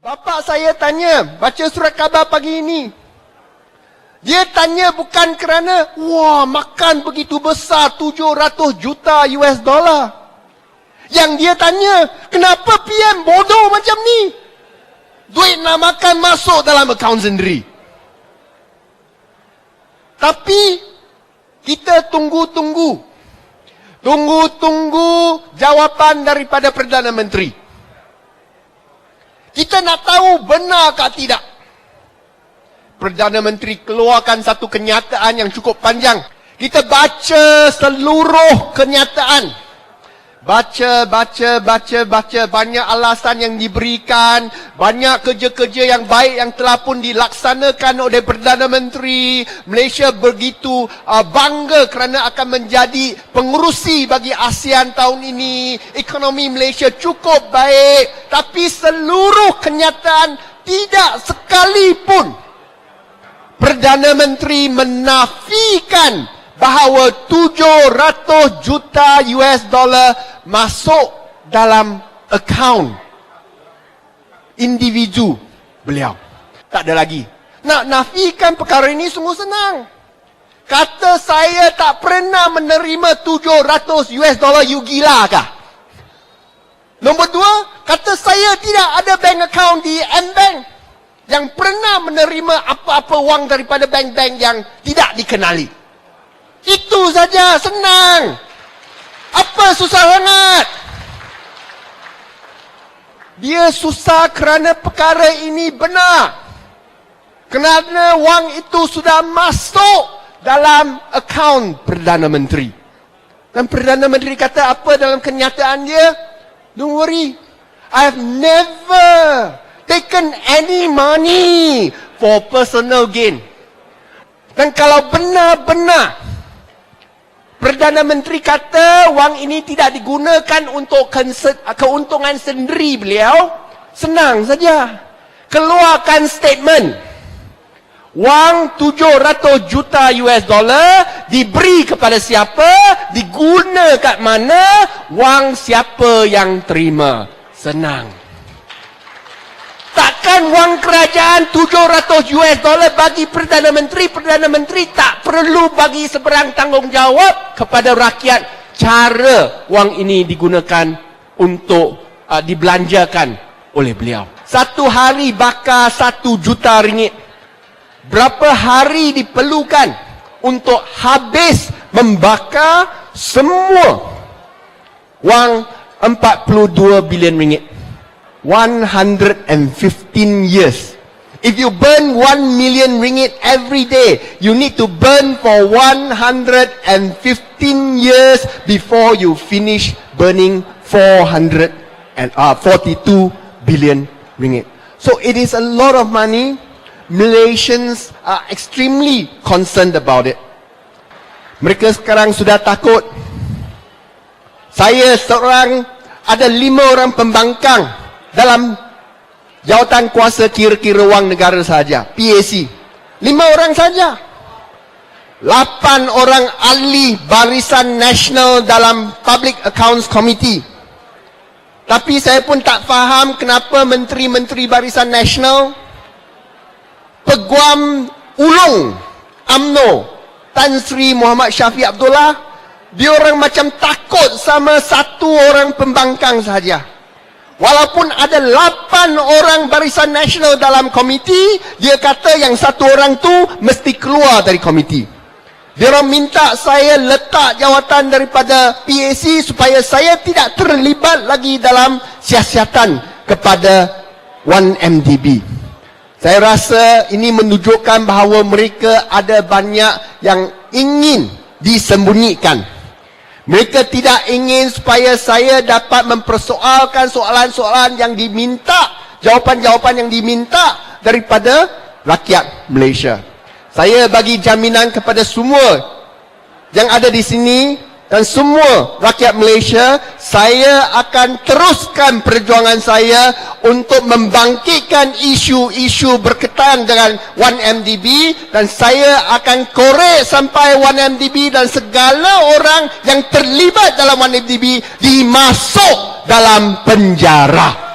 Bapak saya tanya, baca surat khabar pagi ini. Dia tanya bukan kerana, wah makan begitu besar 700 juta US dollar. Yang dia tanya, kenapa PM bodoh macam ni? Duit nak makan masuk dalam akaun sendiri. Tapi, kita tunggu-tunggu. Tunggu-tunggu jawapan daripada Perdana Menteri. Kita nak tahu benar ke tidak. Perdana Menteri keluarkan satu kenyataan yang cukup panjang. Kita baca seluruh kenyataan. Baca, baca, baca, baca. Banyak alasan yang diberikan. Banyak kerja-kerja yang baik yang telah pun dilaksanakan oleh Perdana Menteri. Malaysia begitu uh, bangga kerana akan menjadi pengurusi bagi ASEAN tahun ini. Ekonomi Malaysia cukup baik. Tapi seluruh kenyataan tidak sekalipun Perdana Menteri menafikan bahawa 700 juta US dollar masuk dalam akaun individu beliau. Tak ada lagi. Nak nafikan perkara ini sungguh senang. Kata saya tak pernah menerima 700 US dollar, you gila kah? Nombor dua, kata saya tidak ada bank account di M-Bank yang pernah menerima apa-apa wang daripada bank-bank yang tidak dikenali. Itu saja, senang. Apa susah sangat? Dia susah kerana perkara ini benar. Kerana wang itu sudah masuk dalam akaun Perdana Menteri. Dan Perdana Menteri kata apa dalam kenyataan dia? Don't worry. I have never taken any money for personal gain. Dan kalau benar-benar Perdana Menteri kata wang ini tidak digunakan untuk keuntungan sendiri beliau, senang saja. Keluarkan statement. Wang 700 juta US dollar diberi kepada siapa, digunakan kat mana, wang siapa yang terima. Senang. Takkan wang kerajaan 700 US dollar bagi Perdana Menteri, Perdana Menteri tak perlu bagi seberang tanggungjawab kepada rakyat cara wang ini digunakan untuk uh, dibelanjakan oleh beliau. Satu hari bakar satu juta ringgit. Berapa hari diperlukan untuk habis membakar semua wang 42 bilion ringgit. 115 years. If you burn 1 million ringgit every day, you need to burn for 115 years before you finish burning 400 and uh, 42 billion ringgit. So it is a lot of money. Malaysians are extremely concerned about it. Mereka sekarang sudah takut. Saya seorang ada lima orang pembangkang dalam jawatan kuasa kira-kira wang negara saja, PAC. Lima orang saja. Lapan orang ahli barisan nasional dalam Public Accounts Committee. Tapi saya pun tak faham kenapa menteri-menteri barisan nasional peguam ulung AMNO Tan Sri Muhammad Syafiq Abdullah dia orang macam takut sama satu orang pembangkang sahaja. Walaupun ada lapan orang barisan nasional dalam komiti, dia kata yang satu orang tu mesti keluar dari komiti. Dia minta saya letak jawatan daripada PAC supaya saya tidak terlibat lagi dalam siasatan kepada 1MDB. Saya rasa ini menunjukkan bahawa mereka ada banyak yang ingin disembunyikan. Mereka tidak ingin supaya saya dapat mempersoalkan soalan-soalan yang diminta, jawapan-jawapan yang diminta daripada rakyat Malaysia. Saya bagi jaminan kepada semua yang ada di sini dan semua rakyat Malaysia, saya akan teruskan perjuangan saya untuk membangkitkan isu-isu berkaitan dengan 1MDB dan saya akan korek sampai 1MDB dan segala orang yang terlibat dalam 1MDB dimasuk dalam penjara.